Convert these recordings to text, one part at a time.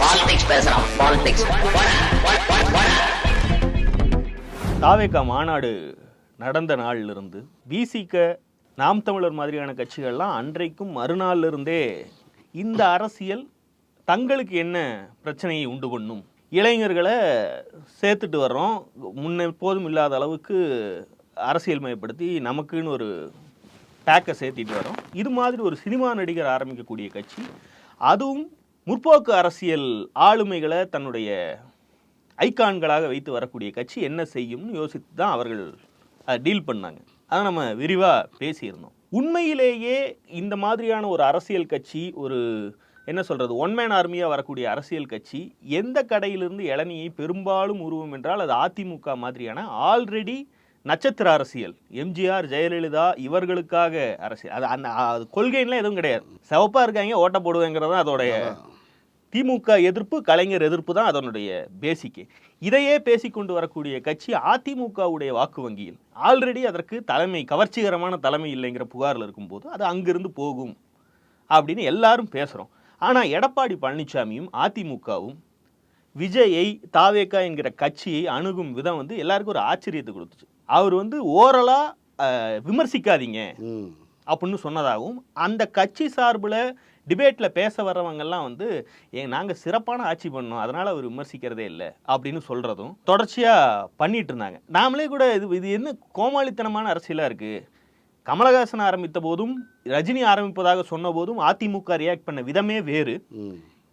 Politics பேசுறான் politics மாநாடு நடந்த நாளிலிருந்து பிசிக நாம் தமிழர் மாதிரியான கட்சிகள்லாம் அன்றைக்கும் மறுநாள்ல இருந்தே இந்த அரசியல் தங்களுக்கு என்ன பிரச்சனையை உண்டு பண்ணும்? இளைஞர்களை சேர்த்துட்டு வர்றோம். முன்ன எப்போதும் இல்லாத அளவுக்கு அரசியல் மயப்படுத்தி நமக்குன்னு ஒரு பேக்கை சேர்த்திட்டு வரோம் இது மாதிரி ஒரு சினிமா நடிகர் ஆரம்பிக்கக்கூடிய கட்சி. அதுவும் முற்போக்கு அரசியல் ஆளுமைகளை தன்னுடைய ஐக்கான்களாக வைத்து வரக்கூடிய கட்சி என்ன செய்யும்னு யோசித்து தான் அவர்கள் டீல் பண்ணாங்க. அதை நம்ம விரிவாக பேசியிருந்தோம். உண்மையிலேயே இந்த மாதிரியான ஒரு அரசியல் கட்சி ஒரு என்ன சொல்கிறது ஒன் மேன் ஆர்மியாக வரக்கூடிய அரசியல் கட்சி எந்த கடையிலிருந்து இளநியை பெரும்பாலும் உருவம் என்றால் அது அதிமுக மாதிரியான ஆல்ரெடி நட்சத்திர அரசியல். எம்ஜிஆர் ஜெயலலிதா இவர்களுக்காக அரசியல். அது அந்த அது எதுவும் கிடையாது. சிவப்பாக இருக்காங்க ஓட்ட போடுவேங்கிறது தான் அதோடைய திமுக எதிர்ப்பு கலைஞர் எதிர்ப்பு தான் அதனுடைய பேசிக்கு இதையே பேசிக்கொண்டு வரக்கூடிய கட்சி அதிமுகவுடைய வாக்கு வங்கியில். ஆல்ரெடி அதற்கு தலைமை கவர்ச்சிகரமான தலைமை இல்லைங்கிற புகாரில் இருக்கும்போது அது அங்கிருந்து போகும் அப்படின்னு எல்லாரும் பேசுகிறோம் ஆனால் எடப்பாடி பழனிசாமியும் அதிமுகவும் விஜயை தாவேக்கா என்கிற கட்சியை அணுகும் விதம் வந்து எல்லாருக்கும் ஒரு ஆச்சரியத்தை கொடுத்துச்சு. அவர் வந்து ஓரலாக விமர்சிக்காதீங்க அப்படின்னு சொன்னதாகவும் அந்த கட்சி சார்பில் டிபேட்டில் பேச வர்றவங்கெல்லாம் வந்து ஏ நாங்கள் சிறப்பான ஆட்சி பண்ணோம் அதனால் அவர் விமர்சிக்கிறதே இல்லை அப்படின்னு சொல்கிறதும் தொடர்ச்சியாக பண்ணிட்டு இருந்தாங்க. நாமளே கூட இது இது என்ன கோமாளித்தனமான அரசியலாக இருக்குது கமலஹாசன் ஆரம்பித்த போதும் ரஜினி ஆரம்பிப்பதாக சொன்ன போதும் அதிமுக ரியாக்ட் பண்ண விதமே வேறு.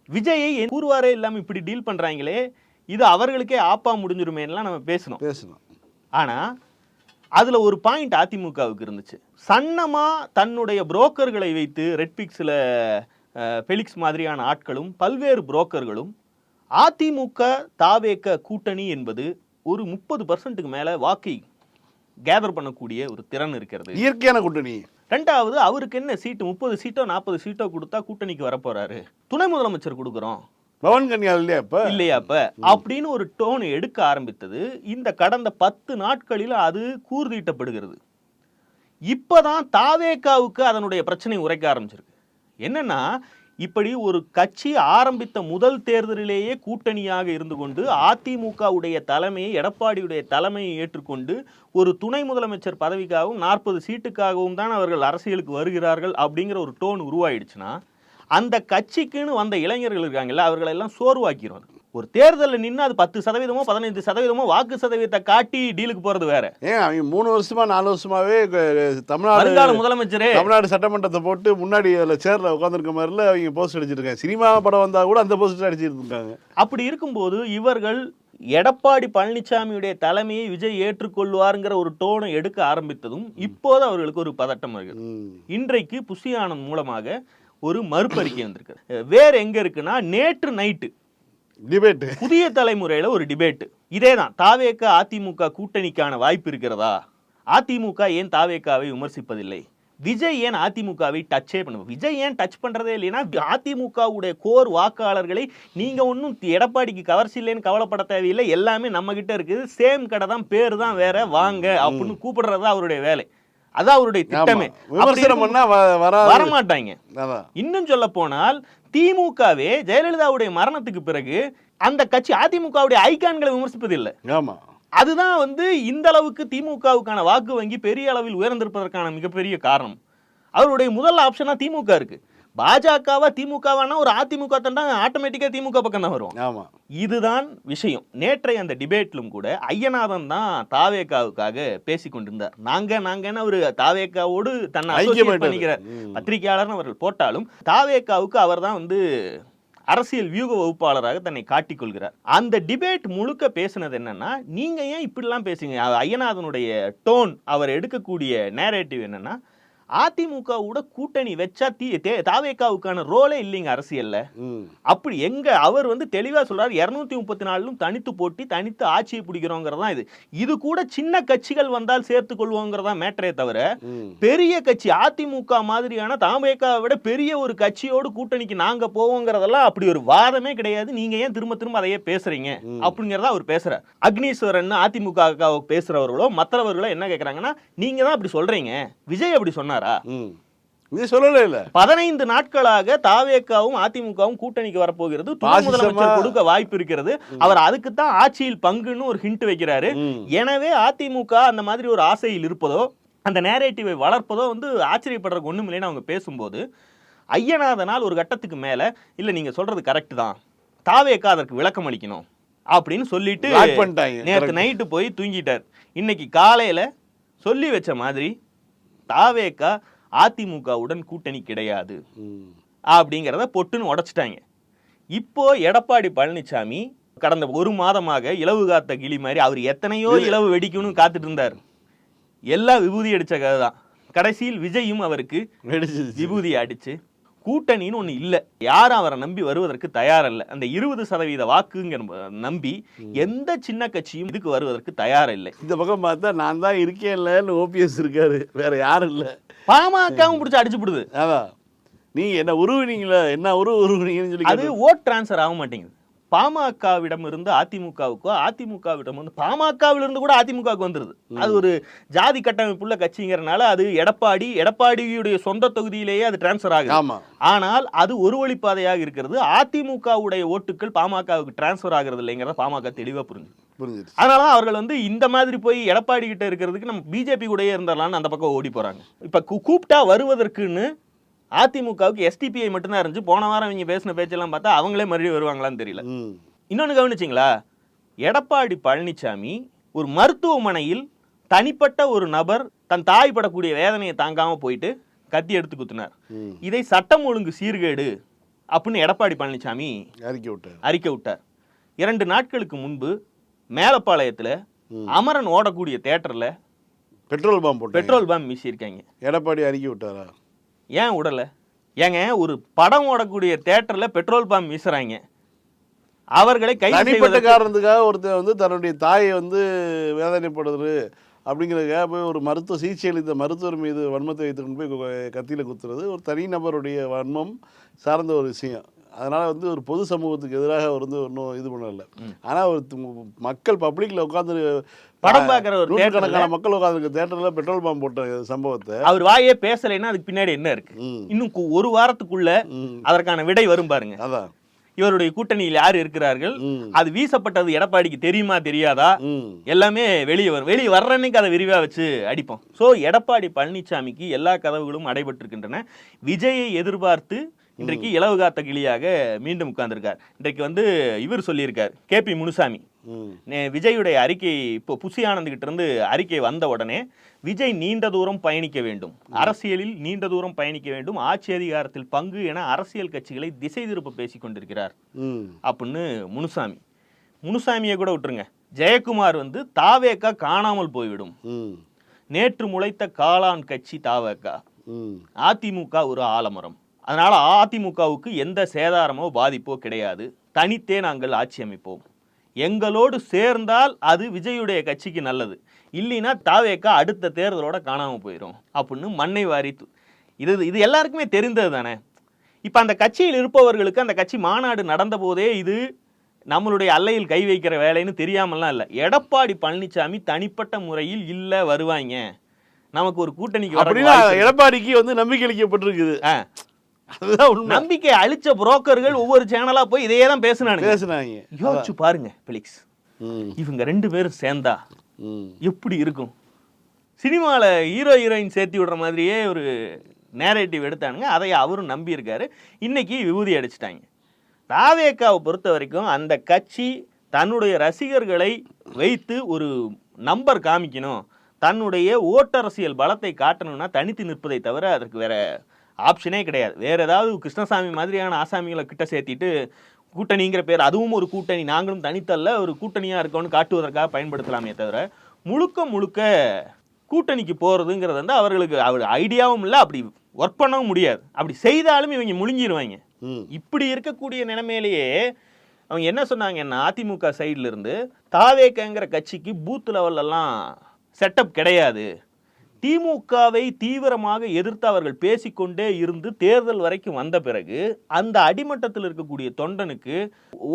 விஜயை கூறுவாரே இல்லாமல் இப்படி டீல் பண்ணுறாங்களே இது அவர்களுக்கே ஆப்பா முடிஞ்சிருமேலாம் நம்ம பேசணும். பேசணும். ஆனால் அதில் ஒரு பாயிண்ட் அதிமுகவுக்கு இருந்துச்சு. சன்னமாக தன்னுடைய புரோக்கர்களை வைத்து ரெட்பிக்ஸில் ஃபெலிக்ஸ் மாதிரியான ஆட்களும் பல்வேறு புரோக்கர்களும் அதிமுக தாவேக்க கூட்டணி என்பது ஒரு முப்பது பர்சன்ட்டுக்கு மேலே வாக்கை கேதர் பண்ணக்கூடிய ஒரு திறன் இருக்கிறது. இயற்கையான கூட்டணி. ரெண்டாவது அவருக்கு என்ன சீட்டு முப்பது சீட்டோ நாற்பது சீட்டோ கொடுத்தா கூட்டணிக்கு வரப்போறாரு. துணை முதலமைச்சர் கொடுக்குறோம். பவன் கன்யால் இல்லையா இப்ப இல்லையா அப்ப. அப்படின்னு ஒரு டோன் எடுக்க ஆரம்பித்தது. இந்த கடந்த பத்து நாட்களில் அது கூர்தீட்டப்படுகிறது. இப்பதான் தாவேக்காவுக்கு அதனுடைய பிரச்சனை உரைக்க ஆரம்பிச்சிருக்கு. என்னன்னா இப்படி ஒரு கட்சி ஆரம்பித்த முதல் தேர்தலிலேயே கூட்டணியாக இருந்து கொண்டு அதிமுகவுடைய தலைமையை எடப்பாடியுடைய தலைமையை ஏற்றுக்கொண்டு ஒரு துணை முதலமைச்சர் பதவிக்காகவும் நாற்பது சீட்டுக்காகவும் தான் அவர்கள் அரசியலுக்கு வருகிறார்கள் அப்படிங்கிற ஒரு டோன் உருவாயிடுச்சுன்னா அந்த கட்சிக்குன்னு வந்த இளைஞர்கள் இருக்காங்கல்ல அவர்களை எல்லாம் சோர்வாக்கிறோம். ஒரு தேர்தலில் நின்று அது பத்து சதவீதமோ பதினைந்து சதவீதமோ வாக்கு சதவீதத்தை காட்டி டீலுக்கு போறது வேற. ஏன் அவங்க மூணு வருஷமா நாலு வருஷமாவே தமிழ்நாடு முதலமைச்சரே. தமிழ்நாடு சட்டமன்றத்தை போட்டு முன்னாடி அதில் சேர்ல உட்காந்துருக்க மாதிரில அவங்க போஸ்ட் அடிச்சிருக்காங்க. சினிமா படம் வந்தா கூட அந்த போஸ்ட் அடிச்சிட்டு இருக்காங்க அப்படி இருக்கும்போது இவர்கள் எடப்பாடி பழனிசாமியுடைய தலைமையை விஜய் ஏற்றுக்கொள்வாருங்கிற ஒரு டோனை எடுக்க ஆரம்பித்ததும் இப்போது அவர்களுக்கு ஒரு பதட்டம் வருகிறது. இன்றைக்கு ஆனந்த் மூலமாக ஒரு மறுப்பறிக்கை வந்திருக்கு வேற எங்க இருக்குன்னா நேற்று நைட்டு டிபேட் புதிய தலைமுறையில ஒரு டிபேட் இதே தான் தாவேக்க அதிமுக கூட்டணிக்கான வாய்ப்பு இருக்கிறதா? அதிமுக ஏன் தாவேக்காவை விமர்சிப்பதில்லை? விஜய் ஏன் அதிமுகவை டச்சே பண்ண விஜய் ஏன் டச் பண்றதே இல்லைன்னா அதிமுகவுடைய கோர் வாக்காளர்களை நீங்க ஒன்றும் எடப்பாடிக்கு கவர்ச்சி இல்லைன்னு கவலைப்பட தேவையில்லை. எல்லாமே நம்ம கிட்ட இருக்குது. சேம் கடை தான் பேர் தான் வேற. வாங்க அப்படின்னு கூப்பிடுறது அவருடைய வேலை. அதான் அவருடைய திட்டமே. விமர்சனம் பண்ணா வரமாட்டாங்க. இன்னும் சொல்ல போனால் திமுகவே ஜெயலலிதாவுடைய மரணத்துக்கு பிறகு அந்த கட்சி அதிமுகவுடைய ஐகான்களை விமர்சிப்பதில்லை. ஆமா. அதுதான் வந்து இந்த அளவுக்கு திமுகவுக்கான வாக்கு வங்கி பெரிய அளவில் உயர்ந்திருப்பதற்கான மிகப்பெரிய காரணம். அவருடைய முதல் ஆப்ஷனா திமுக இருக்கு. பாஜகவா திமுகவானா ஒரு அதிமுக தண்டா ஆட்டோமேட்டிக்கா திமுக பக்கம் தான் வரும். ஆமா. இதுதான் விஷயம். நேற்றைய அந்த டிபேட்லும் கூட ஐயநாதன் தான் தாவேக்காவுக்காக பேசி கொண்டிருந்தார். நாங்க நாங்கன்னு அவர் தாவேக்காவோடு தன்னை ஐக்கியமாயிட்டாரு. பண்ணிக்கிறார். பத்திரிகையாளர்னு அவர்கள் போட்டாலும் தாவேக்காவுக்கு அவர் தான் வந்து அரசியல் வியூக வகுப்பாளராக தன்னை காட்டிக்கொள்கிறார் அந்த டிபேட் முழுக்க பேசுனது என்னன்னா நீங்க ஏன் இப்படிலாம் பேசுங்க ஐயநாதனுடைய டோன் அவர் எடுக்கக்கூடிய நேரேட்டிவ் என்னன்னா அதிமுகவோட கூட்டணி வச்சா தி தாவேக்காவுக்கான ரோலே இல்லைங்க அரசியல்ல. அப்படி எங்க அவர் வந்து தெளிவா சொல்றாரு இருநூத்தி முப்பத்தி நாலும் தனித்து போட்டி தனித்து ஆட்சியை பிடிக்கிறோங்கிறதா இது. இது கூட சின்ன கட்சிகள் வந்தால் சேர்த்து கொள்வோங்கிறதா மேட்டரே தவிர பெரிய கட்சி அதிமுக மாதிரியான தாமேக்காவை விட பெரிய ஒரு கட்சியோடு கூட்டணிக்கு நாங்க போவோங்கிறதெல்லாம் அப்படி ஒரு வாதமே கிடையாது. நீங்க ஏன் திரும்ப திரும்ப அதையே பேசுறீங்க. அப்படிங்கிறத அவர் பேசுறார். அக்னீஸ்வரன் அதிமுக பேசுறவர்களோ மற்றவர்களோ என்ன கேக்குறாங்கன்னா நீங்க தான் அப்படி சொல்றீங்க. விஜய் அப்படி சொன்னாரா. ம். இது சொல்லல இல்ல பதினைந்து நாட்களாக தாவேக்காவும் அதிமுகவும் கூட்டணிக்கு வரப்போகிறது. முதலமைச்சர் கொடுக்க வாய்ப்பு இருக்கிறது. அவர் அதுக்கு தான் ஆட்சியில் பங்குன்னு ஒரு ஹிண்ட் வைக்கிறாரு. எனவே அதிமுக அந்த மாதிரி ஒரு ஆசையில் இருப்பதோ அந்த நேரேட்டிவை வளர்ப்பதோ வந்து ஆச்சரியப்படுறதுக்கு ஒண்ணும் இல்லைன்னு அவங்க பேசும்போது ஐயநாதனால் ஒரு கட்டத்துக்கு மேல இல்ல நீங்க சொல்றது கரெக்ட் தான். தாவேக்கா அதற்கு விளக்கம் அளிக்கணும். அப்படின்னு சொல்லிட்டு. நேற்று. நைட்டு போய் தூங்கிட்டார். இன்னைக்கு காலையில சொல்லி வச்ச மாதிரி தாவேக்கா அதிமுகவுடன் கூட்டணி கிடையாது. அப்படிங்கிறத பொட்டுன்னு உடைச்சிட்டாங்க. இப்போ எடப்பாடி பழனிசாமி கடந்த ஒரு மாதமாக இலவு காத்த கிளி மாதிரி அவர் எத்தனையோ இலவு வெடிக்கணும்னு காத்துட்டு இருந்தார். எல்லாம் விபூதி அடிச்ச கதை தான் கடைசியில் விஜயும் அவருக்கு. விபூதி அடிச்சு கூட்டணின்னு ஒண்ணு இல்ல. யாரும் அவரை நம்பி வருவதற்கு தயாரில்லை. அந்த இருபது சதவீத வாக்குங்கிற நம்பி எந்த சின்ன கட்சியும் இதுக்கு வருவதற்கு தயார் இல்லை இந்த பக்கம் பார்த்தா நான் தான் இருக்கேன்லன்னு ஓபிஎஸ் இருக்காரு. வேற யாரும் இல்ல. பாமகவும் பிடிச்சி அடிச்சு விடுது அதான் நீங்க என்ன உருவினீங்களா? என்ன உருவு உருவினீங்கன்னு சொல்லி அது ஓட் டிரான்ஸ்ஃபர் ஆக மாட்டேங்குது. பாமகவிடம் இருந்து அதிமுகவுக்கோ அதிமுகவிடம் வந்து பாமகவில இருந்து கூட அதிமுகவுக்கு வந்துருது. அது ஒரு ஜாதி கட்டமைப்புள்ள கட்சிங்கிறனால அது எடப்பாடி எடப்பாடியுடைய சொந்த தொகுதியிலேயே அது டிரான்ஸ்ஃபர் ஆகுது. ஆனால் அது ஒரு வழிப்பாதையாக இருக்கிறது. அதிமுகவுடைய ஓட்டுகள் பாமகவுக்கு டிரான்ஸ்ஃபர் ஆகிறது இல்லைங்கிறத பாமக தெளிவா புரிஞ்சு புரிஞ்சிருச்சு அதனால தான் அவர்கள் வந்து இந்த மாதிரி போய் எடப்பாடி கிட்ட இருக்கிறதுக்கு நம்ம பிஜேபி கூடயே இருந்துடலாம்னு அந்த பக்கம் ஓடி போறாங்க. இப்ப கூப்பிட்டா வருவதற்குன்னு அதிமுகவுக்கு எஸ்டிபிஐ மட்டும்தான் இருந்துச்சு. போன வாரம் இவங்க பேசின பேச்செல்லாம் பார்த்தா அவங்களே மறுபடியும் வருவாங்களான்னு தெரியல. ம். இன்னொன்னு கவனிச்சிங்களா? எடப்பாடி பழனிசாமி ஒரு மருத்துவமனையில் தனிப்பட்ட ஒரு நபர் தன் தாய் படக்கூடிய வேதனையை தாங்காம போயிட்டு கத்தி எடுத்து குத்துனார். இதை சட்டம் ஒழுங்கு சீர்கேடு அப்படின்னு எடப்பாடி பழனிசாமி அறிக்கை விட்டார். அறிக்கை விட்டார். இரண்டு நாட்களுக்கு முன்பு மேலப்பாளையத்துல. அமரன் ஓடக்கூடிய தேட்டர்ல பெட்ரோல் பம்ப் பெட்ரோல் பம்ப் வீசியிருக்காங்க. எடப்பாடி அறிக்கை விட்டாரா? ஏன் விடலை ஏங்க ஒரு படம் ஓடக்கூடிய தேட்டரில் பெட்ரோல் பம்ப் வீசுகிறாங்க அவர்களை கை தனிப்பட்ட காரணத்துக்காக ஒருத்தர் வந்து தன்னுடைய தாயை வந்து வேதனைப்படுறது அப்படிங்கிறதுக்காக போய் ஒரு மருத்துவ சிகிச்சை அளித்த மருத்துவர் மீது வன்மத்தை வைத்துக்கொண்டு போய் கத்தியில் குத்துறது ஒரு தனி நபருடைய வன்மம் சார்ந்த ஒரு விஷயம். அதனால வந்து ஒரு பொது சமூகத்துக்கு எதிராக அவர் வந்து ஒன்றும் இது பண்ணல. ஆனா ஒரு மக்கள் பப்ளிக்ல உட்காந்து படம் பார்க்குற ஒரு நூற்றுக்கணக்கான மக்கள் உட்காந்துருக்க தேட்டர்ல பெட்ரோல் பம்ப் போட்ட சம்பவத்தை. அவர் வாயே பேசலைன்னா அதுக்கு பின்னாடி என்ன இருக்கு? இன்னும் ஒரு வாரத்துக்குள்ள அதற்கான விடை வரும் பாருங்க. அதான். இவருடைய கூட்டணியில் யார் இருக்கிறார்கள்? அது வீசப்பட்டது எடப்பாடிக்கு தெரியுமா தெரியாதா? எல்லாமே வெளியே வரும். வெளியே வர்ற அன்னைக்கு அதை விரிவா வச்சு அடிப்போம். ஸோ எடப்பாடி பழனிசாமிக்கு எல்லா கதவுகளும் அடைபட்டிருக்கின்றன. விஜயை எதிர்பார்த்து இன்றைக்கு இலவு காத்த கிளியாக மீண்டும் உட்கார்ந்திருக்கார். இன்றைக்கு வந்து இவர் சொல்லியிருக்கார் கேபி முனுசாமி. ம், நே- விஜயுடைய அறிக்கை இப்போ புசி ஆனந்த் கிட்ட இருந்து அறிக்கை வந்த உடனே விஜய் நீண்ட தூரம் பயணிக்க வேண்டும். அரசியலில் நீண்ட தூரம் பயணிக்க வேண்டும். ஆட்சி அதிகாரத்தில் பங்கு என அரசியல் கட்சிகளை திசை திருப்ப பேசிக் கொண்டிருக்கிறார். அப்படின்னு முனுசாமி. முனுசாமியை கூட விட்டுருங்க. ஜெயக்குமார் வந்து தாவேக்கா காணாமல் போய்விடும். நேற்று முளைத்த காளான் கட்சி தாவேக்கா. அதிமுக ஒரு ஆலமரம். அதனால அதிமுகவுக்கு எந்த சேதாரமோ பாதிப்போ கிடையாது. தனித்தே நாங்கள் ஆட்சி அமைப்போம். எங்களோடு சேர்ந்தால் அது விஜயுடைய கட்சிக்கு நல்லது. இல்லைன்னா தாவேக்கா அடுத்த தேர்தலோட காணாம போயிடும் அப்படின்னு மண்ணை வாரி இது இது எல்லாருக்குமே தெரிந்தது தானே? இப்போ அந்த கட்சியில் இருப்பவர்களுக்கு அந்த கட்சி மாநாடு நடந்த போதே இது நம்மளுடைய அல்லையில் கை வைக்கிற வேலைன்னு தெரியாமலாம் இல்லை. எடப்பாடி பழனிசாமி தனிப்பட்ட முறையில் இல்லை வருவாங்க நமக்கு ஒரு கூட்டணிக்கு. எடப்பாடிக்கு வந்து நம்பிக்கை அளிக்கப்பட்டிருக்குது. நம்பிக்கை அளிச்ச புரோக்கர்கள் ஒவ்வொரு சேனலா போய் இதையே தான் பேசுனானுங்க. பேசுனாங்க. யோசிச்சு பாருங்க பிளிக்ஸ் ம், இவங்க ரெண்டு பேரும் சேர்ந்தா எப்படி இருக்கும்? சினிமால ஹீரோ ஹீரோயின் சேர்த்தி விடுற மாதிரியே ஒரு நேரேட்டிவ் எடுத்தானுங்க. அதை அவரும் நம்பி இருக்காரு இன்னைக்கு விபூதி அடிச்சிட்டாங்க. தாவேக்காவை பொறுத்த வரைக்கும் அந்த கட்சி தன்னுடைய ரசிகர்களை வைத்து ஒரு நம்பர் காமிக்கணும். தன்னுடைய ஓட்டரசியல் பலத்தை காட்டணும்னா தனித்து நிற்பதை தவிர அதற்கு வேற ஆப்ஷனே கிடையாது. வேற ஏதாவது கிருஷ்ணசாமி மாதிரியான ஆசாமிகளை கிட்ட சேர்த்திட்டு கூட்டணிங்கிற பேர் அதுவும் ஒரு கூட்டணி நாங்களும் தனித்தல்ல ஒரு கூட்டணியா இருக்கோம்னு காட்டுவதற்காக பயன்படுத்தலாமே தவிர முழுக்க முழுக்க கூட்டணிக்கு போறதுங்கிறது வந்து அவர்களுக்கு அவர் ஐடியாவும் இல்லை அப்படி ஒர்க் பண்ணவும் முடியாது. அப்படி செய்தாலும் இவங்க முழுங்கிடுவாங்க. இப்படி இருக்கக்கூடிய நிலைமையிலேயே அவங்க என்ன சொன்னாங்கன்னா அதிமுக சைடுல இருந்து தாவேக்கங்கிற கட்சிக்கு பூத் லெவல்லலாம் செட்டப் கிடையாது. திமுகவை தீவிரமாக எதிர்த்து அவர்கள் பேசிக்கொண்டே இருந்து தேர்தல் வரைக்கும் வந்த பிறகு அந்த அடிமட்டத்தில் இருக்கக்கூடிய தொண்டனுக்கு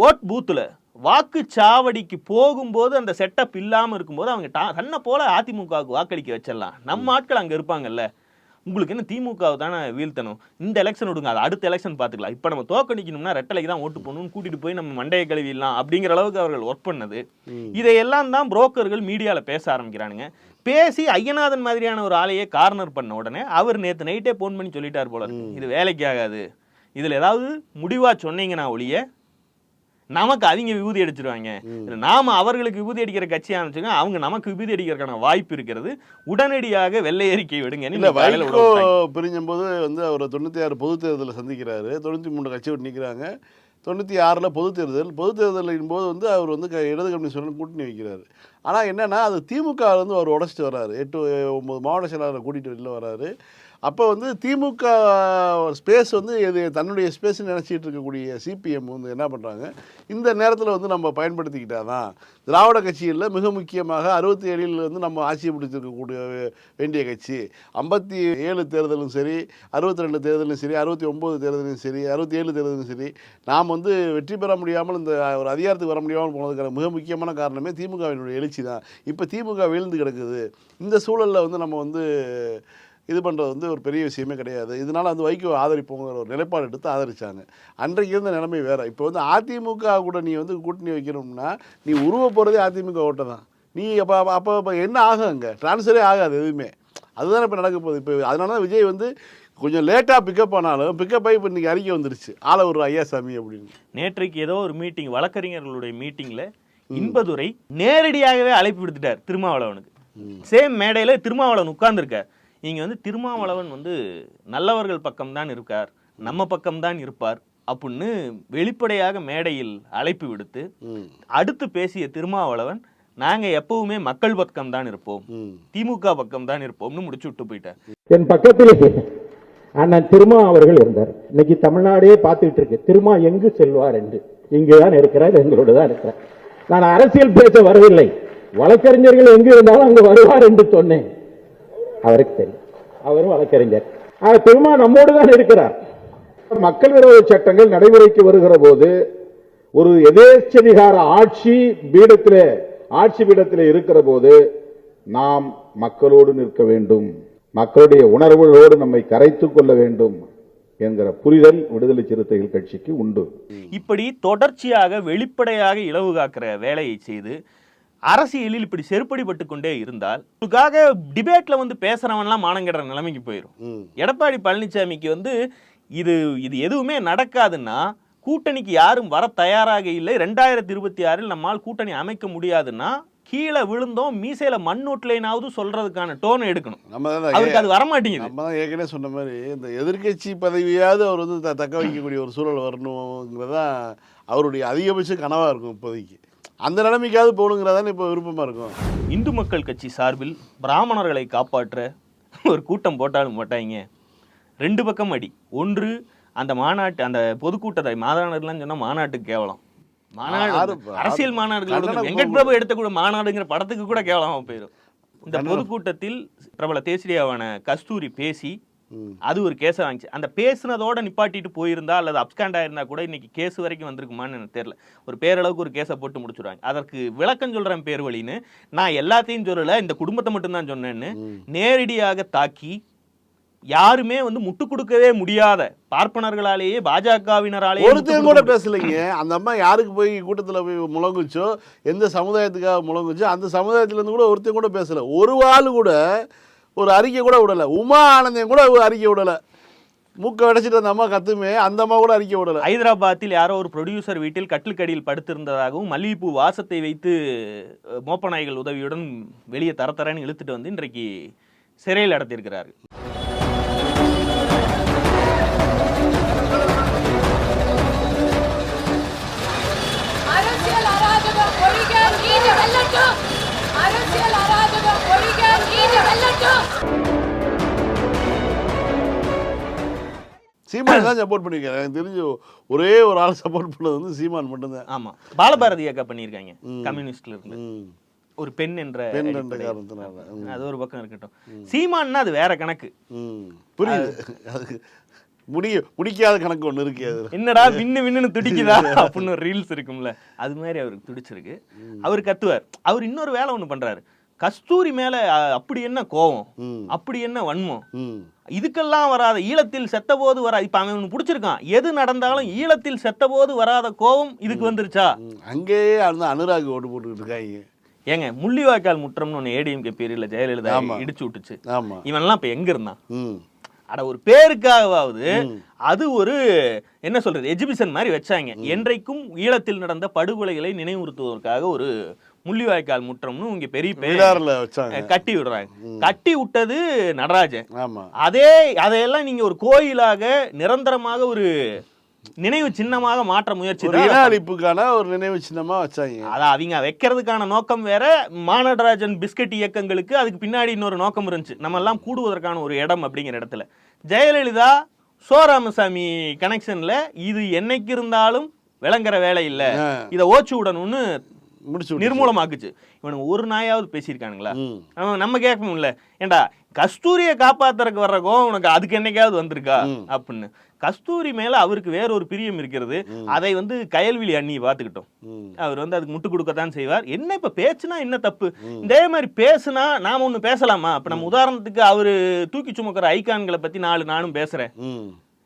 ஓட் பூத்துல வாக்குச்சாவடிக்கு போகும்போது அந்த செட்டப் இல்லாம இருக்கும்போது அவங்க தா- தன்னை போல அதிமுகவுக்கு வாக்களிக்க வச்சிடலாம். நம்ம ஆட்கள் அங்க இருப்பாங்கல்ல. உங்களுக்கு என்ன திமுகவை தானே வீழ்த்தணும்? இந்த எலெக்ஷன் விடுங்க அது அடுத்த எலெக்ஷன் பார்த்துக்கலாம். இப்போ நம்ம தோக்கடிக்கணும்னா ரெட்டலைக்கு தான் ஓட்டு போடணும்னு கூட்டிட்டு போய் நம்ம மண்டையை கழுவிடலாம் அப்படிங்கிற அளவுக்கு அவர்கள் ஒர்க் பண்ணது. இதையெல்லாம் தான் புரோக்கர்கள் மீடியாவில் பேச ஆரம்பிக்கிறானுங்க. பேசி ஐயநாதன் மாதிரியான ஒரு ஆளையே கார்னர் பண்ண உடனே அவர் நேற்று நைட்டே ஃபோன் பண்ணி சொல்லிட்டார் போல. இது வேலைக்கு ஆகாது. இதில் ஏதாவது முடிவாக சொன்னீங்கன்னா ஒழிய நமக்கு அவங்க விபூதி அடிச்சிருவாங்க. நாம அவர்களுக்கு விபூதி அடிக்கிற கட்சி ஆரம்பிச்சுங்க அவங்க நமக்கு விபூதி அடிக்கிறதுக்கான வாய்ப்பு இருக்கிறது. உடனடியாக வெள்ளை அறிக்கை விடுங்க இல்ல வைகோ பிரிஞ்சம்போது வந்து அவர் தொண்ணூற்றி ஆறு பொது தேர்தலில் சந்திக்கிறாரு. தொண்ணூற்றி மூணு கட்சி விட்டு நிற்கிறாங்க தொண்ணூற்றி ஆறில் பொது தேர்தல். பொது தேர்தலின் போது வந்து அவர் வந்து க- இடது கம்யூனிஸ்டுடன் கூட்டணி வைக்கிறார். ஆனால் என்னென்னா அது திமுக வந்து அவர் உடச்சிட்டு வர்றாரு. எட்டு ஒம்பது மாவட்ட செயலாளரை கூட்டிகிட்டு வெளில வர்றாரு. அப்போ வந்து திமுக ஸ்பேஸ் வந்து இது தன்னுடைய ஸ்பேஸ்ன்னு நினச்சிட்டு இருக்கக்கூடிய சிபிஎம் வந்து என்ன பண்ணுறாங்க இந்த நேரத்தில் வந்து நம்ம பயன்படுத்திக்கிட்டாதான் திராவிட கட்சியில் மிக முக்கியமாக அறுபத்தி ஏழில் வந்து நம்ம ஆட்சியை பிடிச்சிருக்கக்கூடிய வேண்டிய கட்சி. ஐம்பத்தி ஏழு தேர்தலும் சரி அறுபத்தி ரெண்டு தேர்தலும் சரி அறுபத்தி ஒம்பது தேர்தலும் சரி அறுபத்தி ஏழு தேர்தலும் சரி நாம் வந்து வெற்றி பெற முடியாமல் இந்த ஒரு அதிகாரத்துக்கு வர முடியாமல் போனதுக்கான மிக முக்கியமான காரணமே திமுகவினுடைய எழுச்சி தான் இப்போ திமுக வீழ்ந்து கிடக்குது. இந்த சூழலில் வந்து நம்ம வந்து இது பண்ணுறது வந்து ஒரு பெரிய விஷயமே கிடையாது. இதனால் வந்து வைகோ ஆதரிப்போங்கிற ஒரு நிலைப்பாடு எடுத்து ஆதரிச்சாங்க. அன்றைக்கு இருந்த நிலைமை வேறு. இப்போ வந்து அதிமுக கூட நீ வந்து கூட்டணி வைக்கணும்னா நீ உருவ போகிறதே அதிமுக ஓட்டை தான். நீ அப்போ அப்போ அப்போ என்ன ஆகும் அங்கே? ட்ரான்ஸ்ஃபரே ஆகாது எதுவுமே. அதுதானே இப்போ நடக்க போகுது. இப்போ அதனால தான் விஜய் வந்து கொஞ்சம் லேட்டாக பிக்கப் ஆனாலும் பிக்கப் ஆகி இப்போ இன்றைக்கி அறிக்கை வந்துருச்சு. ஆள ஒரு ஐயாசாமி அப்படின்னு. நேற்றைக்கு ஏதோ ஒரு மீட்டிங் வழக்கறிஞர்களுடைய மீட்டிங்ல இன்பதுரை நேரடியாகவே அழைப்பு விடுத்துட்டார் திருமாவளவனுக்கு. சேம் மேடையில திருமாவளவன் உட்கார்ந்துருக்கார். நீங்க வந்து திருமாவளவன் வந்து நல்லவர்கள் பக்கம்தான் இருக்கார் நம்ம பக்கம்தான் இருப்பார் அப்படின்னு வெளிப்படையாக மேடையில் அழைப்பு விடுத்து அடுத்து பேசிய திருமாவளவன் நாங்க எப்பவுமே மக்கள் பக்கம் தான் இருப்போம் திமுக பக்கம் தான் இருப்போம்னு முடிச்சு விட்டு போயிட்டார். என் பக்கத்திலே அண்ணன் திருமா அவர்கள் இருந்தார். இன்னைக்கு தமிழ்நாடே பார்த்துட்டு இருக்கு. திருமா எங்கு செல்வார் என்று. இங்குதான் இருக்கிறார் எங்களோடு தான் இருக்கிறார். நான் அரசியல் பேச வரவில்லை. வழக்கறிஞர்கள் எங்கு இருந்தாலும் அங்கு வருவார் என்று சொன்னேன். அவருக்கு தெரியும். அவரும் வழக்கறிஞர். ஆக நம்மோடு தான் இருக்கிறார். மக்கள் விரோத சட்டங்கள் நடைமுறைக்கு வருகிற போது ஒரு எதேச்சதிகார ஆட்சி பீடத்திலே ஆட்சி பீடத்திலே இருக்கிற போது நாம் மக்களோடு நிற்க வேண்டும். மக்களுடைய உணர்வுகளோடு நம்மை கரைத்துக் கொள்ள வேண்டும் என்கிற புரிதல் விடுதலை சிறுத்தைகள் கட்சிக்கு உண்டு. இப்படி தொடர்ச்சியாக வெளிப்படையாக இலவு காக்கிற வேலையை செய்து அரசியலில் இப்படி செருப்படிப்பட்டு கொண்டே இருந்தால் இதுக்காக டிபேட்ல வந்து பேசுறவன்லாம் மானங்கெடுற நிலைமைக்கு போயிடும் எடப்பாடி பழனிசாமிக்கு வந்து இது இது எதுவுமே நடக்காதுன்னா கூட்டணிக்கு யாரும் வர தயாராக இல்லை. ரெண்டாயிரத்தி இருபத்தி ஆறில் நம்மால் கூட்டணி அமைக்க முடியாதுன்னா கீழே விழுந்தோம் மீசையில மண் ஓட்டலைனாவது சொல்றதுக்கான டோன் எடுக்கணும். நம்ம தான் அவருக்கு அது வரமாட்டேங்குது நம்ம தான் ஏற்கனவே சொன்ன மாதிரி இந்த எதிர்க்கட்சி பதவியாவது அவர் வந்து தக்க வைக்கக்கூடிய ஒரு சூழல் வரணுங்கிறதான் அவருடைய அதிகபட்ச கனவாக இருக்கும் இப்போதைக்கு. அந்த நிலைமைக்காவது போகணுங்கிறதானே இப்போ விருப்பமாக இருக்கும் இந்து மக்கள் கட்சி சார்பில் பிராமணர்களை காப்பாற்ற ஒரு கூட்டம் போட்டாலும் போட்டாங்க ரெண்டு பக்கம் அடி ஒன்று அந்த மாநாட்டு அந்த பொதுக்கூட்டத்தை மாநாடுலாம் சொன்னா மாநாட்டுக்கு கேவலம் மாநாடு அரசியல் மாநாடுகள் வெங்கட். பிரபு எடுத்த கூட மாநாடுங்கிற படத்துக்கு கூட கேவலமா போயிடும் இந்த. பொதுக்கூட்டத்தில் பிரபல தேசிரியாவான கஸ்தூரி பேசி. அது ஒரு கேஸை வாங்கிச்சு. அந்த பேசுனதோட நிப்பாட்டிட்டு போயிருந்தா அல்லது அப்ஸ்காண்ட் ஆயிருந்தா கூட இன்னைக்கு கேஸ் வரைக்கும் வந்திருக்குமான்னு எனக்கு தெரியல. ஒரு பேரளவுக்கு ஒரு கேஸை போட்டு முடிச்சுடுவாங்க. அதற்கு விளக்கம் சொல்றேன் பேர் வழின்னு. நான் எல்லாத்தையும் சொல்லல இந்த குடும்பத்தை மட்டும்தான் சொன்னேன்னு. நேரடியாக தாக்கி யாருமே வந்து முட்டு கொடுக்கவே முடியாத பார்ப்பனர்களாலேயே பாஜகவினராலேயே ஒருத்தன் கூட பேசலைங்க. அந்த அம்மா யாருக்கு போய் கூட்டத்தில் போய் முழங்குச்சோ எந்த சமுதாயத்துக்காக முழங்குச்சோ அந்த சமுதாயத்துலேருந்து கூட ஒருத்தன் கூட பேசலை. ஒரு ஆள் கூட ஒரு அறிக்கை கூட விடலை. உமா ஆனந்தையும் கூட ஒரு அறிக்கை விடலை. மூக்க அடைச்சிட்டு அந்த அம்மா கத்துமே அந்த அம்மா கூட அறிக்கை விடலை. ஹைதராபாத்தில் யாரோ ஒரு ப்ரொடியூசர் வீட்டில் கட்டிலுக்கடியில் படுத்திருந்ததாகவும் மல்லிகைப்பூ வாசத்தை வைத்து மோப்பநாய்கள் உதவியுடன் வெளியே தரத்தரன்னு இழுத்துட்டு வந்து இன்றைக்கு சிறையில் அடைத்திருக்கிறார்கள். சீமான் தான் சப்போர்ட் பண்ணியிருக்காரு. எனக்கு தெரிஞ்சு ஒரே ஒரு ஆள் சப்போர்ட் பண்ணது வந்து சீமான் மட்டும்தான். ஆமா. பாலபாரதி அக்கா பண்ணியிருக்காங்க கம்யூனிஸ்ட்ல இருந்து. ஒரு பெண் என்ற. அது ஒரு பக்கம் இருக்கட்டும். சீமான்னா அது வேற கணக்கு. புரியுது. முடிய முடிக்காத கணக்கு ஒன்று இருக்கு அது என்னடா விண்ணு விண்ணுன்னு துடிக்குதா அப்படின்னு ஒரு ரீல்ஸ் இருக்கும்ல. அது மாதிரி அவருக்கு துடிச்சிருக்கு. அவர் கத்துவார். அவர் இன்னொரு வேலை ஒன்று பண்றாரு. கஸ்தூரி மேல அப்படி என்ன கோவம்? அப்படி என்ன வன்மம்? இதுக்கெல்லாம் வராத ஈழத்தில் செத்தபோது வரா இப்ப அவன் ஒண்ணு பிடிச்சிருக்கான். எது நடந்தாலும் ஈழத்தில் செத்தபோது வராத கோவம் இதுக்கு வந்துருச்சா. அங்கேயே அந்த அனுராக் ஓட்டு போட்டுக்கிட்டு இருக்காங்க. ஏங்க முள்ளிவாய்க்கால் முற்றம்னு ஒன்று ஏடிஎம்கே பேரில் ஜெயலலிதா. இடிச்சு விட்டுச்சு. இவன்லாம் இப்ப எங்க இருந்தான்? அட ஒரு பேருக்காகவாவது அது ஒரு என்ன சொல்றது எஜிபிஷன் மாதிரி வச்சாங்க. என்றைக்கும் ஈழத்தில் நடந்த படுகொலைகளை நினைவுறுத்துவதற்காக ஒரு முள்ளிவாய்க்கால் முற்றம்னு இங்க பெரிய பேர் பீடாரில் வச்சாங்க. கட்டி விடுறாங்க. கட்டி விட்டது நடராஜன். ஆமா. அதே அதையெல்லாம் நீங்க ஒரு கோயிலாக நிரந்தரமாக ஒரு நினைவு சின்னமாக மாற்ற முயற்சி அழிப்புக்கான ஒரு நினைவு சின்னமா வச்சாங்க. அதான் அவங்க வைக்கிறதுக்கான நோக்கம் வேற. மாநடராஜன் பிஸ்கட் இயக்கங்களுக்கு அதுக்கு பின்னாடி இன்னொரு நோக்கம் இருந்துச்சு. நம்ம எல்லாம் கூடுவதற்கான ஒரு இடம் அப்படிங்கிற இடத்துல. ஜெயலலிதா சோ ராமசாமி கனெக்ஷன்ல இது என்னைக்கு இருந்தாலும் விளங்குற வேலை இல்ல. இதை ஓச்சு விடணும்னு முடிச்சு. நிர்மூலமாக்குச்சு. இவனுக்கு ஒரு நாயாவது பேசியிருக்கானுங்களா? நம்ம- கேட்கணும்ல ஏண்டா கஸ்தூரியை காப்பாத்துறதுக்கு வர்ற கோவம் உனக்கு அதுக்கு என்னைக்காவது வந்திருக்கா? அப்படின்னு. கஸ்தூரி மேல அவருக்கு வேற ஒரு பிரியம் இருக்கிறது. அதை வந்து கயல்விழி அண்ணி பாத்துக்கிட்டோம் அவர் வந்து அதுக்கு முட்டு கொடுக்கத்தான் செய்வார். என்ன இப்ப பேச்சுனா என்ன தப்பு? இதே மாதிரி பேசுனா நாம ஒண்ணு பேசலாமா? இப்ப நம்ம உதாரணத்துக்கு அவரு தூக்கி சுமக்கிற ஐகான்களை பத்தி நாலு நானும் பேசுறேன்.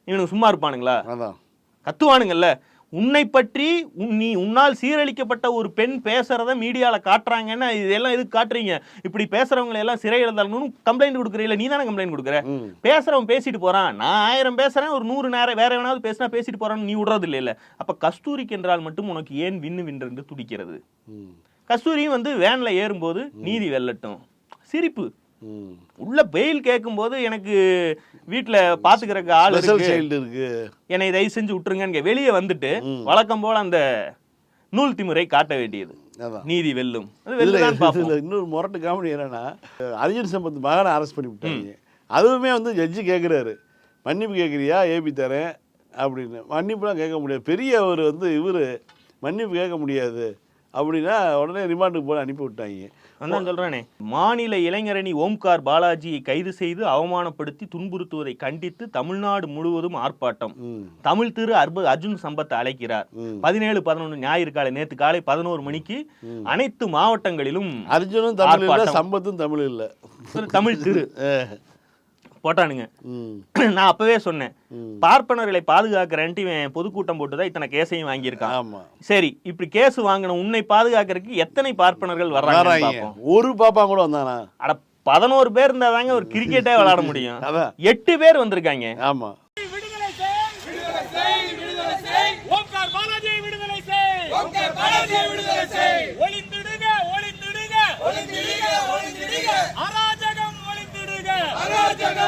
இவனுக்கு சும்மா இருப்பானுங்களா? கத்துவானுங்கல்ல. உன்னை பற்றி நீ உன்னால் சீரழிக்கப்பட்ட ஒரு பெண் பேசுறத மீடியால காட்டுறாங்கன்னா இதெல்லாம் எதுக்கு காட்டுறீங்க? இப்படி பேசுறவங்களை எல்லாம் சிறை இருந்தாலும் கம்ப்ளைண்ட் கொடுக்குறீல நீ தானே கம்ப்ளைண்ட் கொடுக்குற பேசுறவன் பேசிட்டு போறான். நான் ஆயிரம் பேசுறேன் ஒரு நூறு நேரம் வேற எவனாவது பேசினா பேசிட்டு போறான்னு நீ விடுறது இல்ல அப்ப கஸ்தூரிக்கு என்றால் மட்டும் உனக்கு ஏன் விண்ணு வின்று துடிக்கிறது? கஸ்தூரியும் வந்து வேன்ல ஏறும்போது நீதி வெல்லட்டும். சிரிப்பு. உள்ள பெயில் கேட்கும்போது எனக்கு வீட்டுல பாத்துக்கிறதுக்கு ஆள் இருக்கு. என்னை தயவு செஞ்சு விட்டுருங்க வெளியே வந்துட்டு வழக்கம் போல அந்த நூல் திமுறை காட்ட வேண்டியது. நீதி வெல்லும். இன்னொரு முரட்டு காமெடி என்னன்னா அர்ஜுன் சம்பத் மகனை அரெஸ்ட் பண்ணி விட்டாங்க. அதுவுமே வந்து ஜட்ஜி கேட்குறாரு மன்னிப்பு கேட்குறியா ஏபி தரேன் அப்படின்னு. மன்னிப்புலாம் கேட்க முடியாது. பெரிய அவர் வந்து இவர் மன்னிப்பு கேட்க முடியாது அப்படின்னா உடனே ரிமாண்டுக்கு போய் அனுப்பி விட்டாங்க. அதான் சொல்றேனே. மாநில இளைஞரணி ஓம்கார் பாலாஜியை கைது செய்து அவமானப்படுத்தி துன்புறுத்துவதை கண்டித்து தமிழ்நாடு முழுவதும் ஆர்ப்பாட்டம். தமிழ் திரு அர்ப அர்ஜுன் சம்பத் அழைக்கிறார். பதினேழு பதினொன்று ஞாயிறு காலை நேத்து காலை பதினோரு மணிக்கு அனைத்து மாவட்டங்களிலும் அர்ஜுனும் தமிழ். சம்பத்தும் தமிழ் இல்லை. தமிழ் திரு. போட்டானுங்க. நான் அப்பவே சொன்னேன். பார்ப்பனர்களை பாதுகாக்கிறேன்ட்டு இவன் பொதுக்கூட்டம் போட்டுதான் இத்தனை கேஸையும் வாங்கியிருக்கான். சரி இப்படி கேஸ் வாங்கின உன்னை பாதுகாக்கிறதுக்கு எத்தனை பார்ப்பனர்கள் வர்றாங்க. ஒரு பாப்பா கூட வந்தானா? அட பதினோரு பேர் இருந்தாதாங்க ஒரு கிரிக்கெட்டே விளையாட முடியும். எட்டு பேர் வந்திருக்காங்க. ஆமாம் விடுதலை செய் விடுதலை செய் விடுதலை செய் ஓம்கார் பாலாஜியை விடுதலை செய் ஓம்கார் பாலாஜியை விடுதலை செய் ஒளிந்திடுக ஒளிந்திடுக ஒளிந்திடுக ஒளிந்திடுக அராஜகம் ஒளிந்திடுக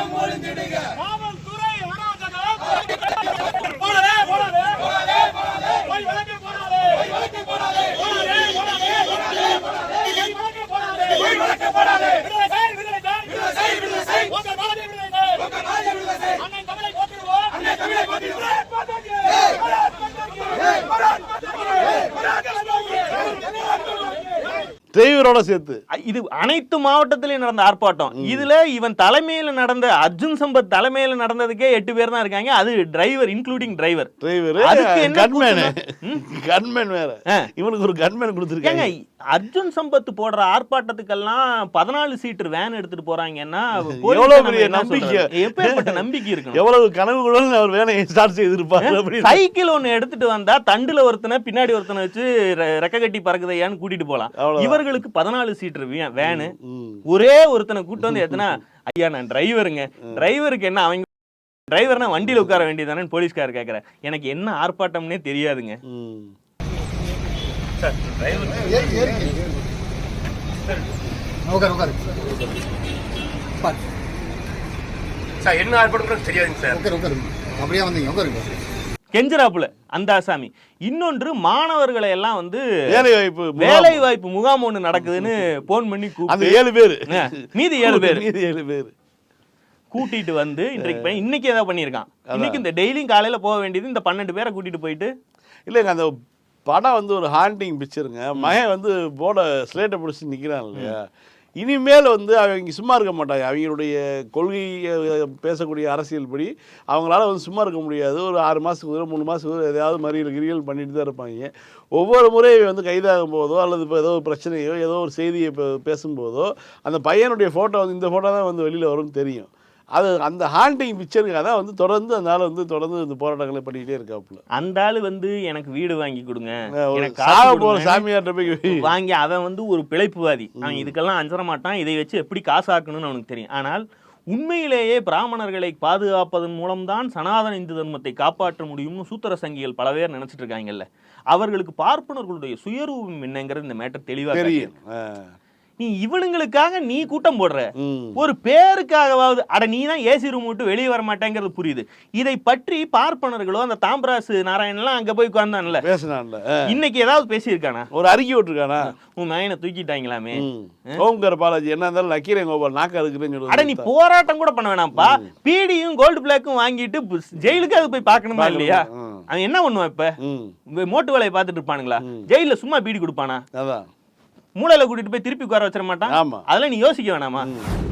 அராஜகம் ஒளிந்திடுக காவல்துறை போடாதே போடாதே போடாதே போடாதே போய் வழக்கு போடாதே போய் வழக்கு போடாதே போடாதே போடாதே போடாதே போடாதே போய் வழக்கு போடாதே விடுதலை செய் விடுதலை செய் விடுதலை செய் விடுதலை செய் ஓம்கார் பாலாஜியை விடுதலை செய் ஓம்கார் பாலாஜியை விடுதலை செய் அண்ணன் தமிழை போற்றிடுவோம். அண்ணன் தமிழை போற்றிடுவோம். பாலாஜி டிரைவரோட சேர்த்து. இது அனைத்து மாவட்டத்திலையும் நடந்த ஆர்ப்பாட்டம். இதுல இவன் தலைமையில நடந்த அர்ஜுன் சம்பத் தலைமையில நடந்ததுக்கே எட்டு பேர் தான் இருக்காங்க. அது driver including driver driver gunman? Gunman வேற. இவனுக்கு ஒரு கன்மேன் கொடுத்துருக்காங்க. அர்ஜுன் சம்பத் போடுற ஆர்ப்பாட்டத்துக்கெல்லாம் பதினாலு சீட்டர் வேன் எடுத்துட்டு போறாங்கன்னா? எப்பேற்பட்ட நம்பிக்கை இருக்கணும்? எவ்வளவு கனவுகளுடன் அவர் வேலையை ஸ்டார்ட் செய்திருப்பாரு சைக்கிள் ஒண்ணு எடுத்துட்டு வந்தா தண்டுல ஒருத்தனை பின்னாடி ஒருத்தனை வச்சு ரெக்க கட்டி பறக்குதையான்னு கூட்டிட்டு போலாம். இவர்களுக்கு பதினாலு சீட்டர் வேனு. ஒரே ஒருத்தனை கூட்டு வந்து எத்தனா ஐயா நான் டிரைவருங்க டிரைவருக்கு என்ன அவங்க டிரைவர்னா வண்டியில உட்கார வேண்டியதானே போலீஸ்கார் கேக்குறேன் எனக்கு என்ன ஆர்ப்பாட்டம்னே தெரியாதுங்க. உட்காரு உட்காரு சார் என்ன ஆர்ப்பாட்டம் தெரியாதுங்க சார். உட்காரு உட்காரு. அப்படியே வந்தீங்க உட்காருங்க. கெஞ்சராப்புல அந்த ஆசாமி இன்னொன்று மாணவர்களை எல்லாம் வந்து வேலை வாய்ப்பு முகாம். வேலை வாய்ப்பு முகாம் ஒண்ணு நடக்குதுன்னு போன் பண்ணி அந்த கூப்பிட்டு ஏழு பேரு. மீதி ஏழு பேர். மீதி ஏழு பேரு. கூட்டிட்டு வந்து இன்றைக்கு போய் இன்னைக்கு ஏதாவது பண்ணியிருக்கான். இன்னைக்கு இந்த டெய்லியும் காலையில போக வேண்டியது இந்த பன்னெண்டு பேரை கூட்டிட்டு போயிட்டு இல்லைங்க அந்த படம் வந்து ஒரு ஹாண்டிங் பிக்சருங்க மகன் வந்து போர்டை ஸ்லேட்டை பிடிச்சி நிற்கிறான் இல்லையா? இனிமேல் வந்து அவங்க சும்மா இருக்க மாட்டாங்க அவங்களுடைய கொள்கையை பேசக்கூடிய அரசியல் படி அவங்களால வந்து சும்மா இருக்க முடியாது. ஒரு ஆறு மாதத்துக்கு ஒரு மூணு மாதத்துக்கு ஒரு எதையாவது மறியல் கிரியல் பண்ணிட்டு தான் இருப்பாங்க. ஒவ்வொரு முறையும் வந்து கைதாகும் போதோ அல்லது இப்போ ஏதோ ஒரு பிரச்சனையோ ஏதோ ஒரு செய்தியை இப்போ பேசும்போதோ அந்த பையனுடைய ஃபோட்டோ வந்து இந்த ஃபோட்டோ தான் வந்து வெளியில் வரும்னு தெரியும். அது அந்த ஹாண்டிங் பிக்சருக்காக தான் வந்து தொடர்ந்து அந்த ஆள் வந்து தொடர்ந்து இந்த போராட்டங்களை பண்ணிக்கிட்டே இருக்காப்புல. அந்த ஆளு வந்து எனக்கு வீடு வாங்கி கொடுங்க. சாக காசு கொடுங்க. சாமியார்ட்ட போய் வாங்கி அவன் வந்து ஒரு பிழைப்புவாதி. அவன் இதுக்கெல்லாம் அஞ்சர மாட்டான். இதை வச்சு எப்படி காசாக்கணும்னு அவனுக்கு தெரியும். ஆனால் உண்மையிலேயே பிராமணர்களை பாதுகாப்பதன் மூலம்தான் சனாதன இந்து தர்மத்தை காப்பாற்ற முடியும்னு சூத்திர சங்கிகள் பல பேர் நினைச்சிட்டு இருக்காங்கல்ல. அவர்களுக்கு பார்ப்பனர்களுடைய சுயரூபம் என்னங்கிறது இந்த மேட்டர் தெளிவா தெரியும். நீ இவனுங்களுக்காக நீ கூட்டம் போடுற. ஒரு பேருக்காகவாவது அட நீ தான் ஏசி ரூம் விட்டு வெளியே வர மாட்டேங்கிறது புரியுது. இதை பற்றி பார்ப்பனர்களோ அந்த தாம்பராசு நாராயணன்லாம் அங்க போய் உட்கார்ந்தான்ல. பேசினான்ல. இன்னைக்கு ஏதாவது பேசியிருக்கானா? ஒரு அறிக்கை விட்டுருக்கானா? உன் மகனை தூக்கிட்டாங்களாமே. ஓம்கார் பாலாஜி என்ன இருந்தாலும் நக்கீரன் கோபால் நாக்கா இருக்குன்னு அட நீ போராட்டம் கூட பண்ண வேணாம்ப்பா. பீடியும் கோல்டு பிளாக்கும் வாங்கிட்டு ஜெயிலுக்கு அது போய் பார்க்கணுமா இல்லையா. அவன் என்ன பண்ணுவான் இப்ப? மோட்டு வேலையை பார்த்துட்டு இருப்பானுங்களா? ஜெயில சும்மா பீடி கொடுப்பானா? அதான். மூளையில கூட்டிட்டு போய் திருப்பி உட்கார வச்சிட மாட்டான். ஆமா. அதெல்லாம் நீ யோசிக்க வேணாமா?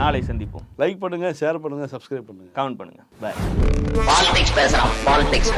நாளை சந்திப்போம். லைக் பண்ணுங்க ஷேர் பண்ணுங்க சப்ஸ்கிரைப் பண்ணுங்க. கமெண்ட் பண்ணுங்க. பாய் பாலிடிக்ஸ் பேசுறான் பாலிடிக்ஸ்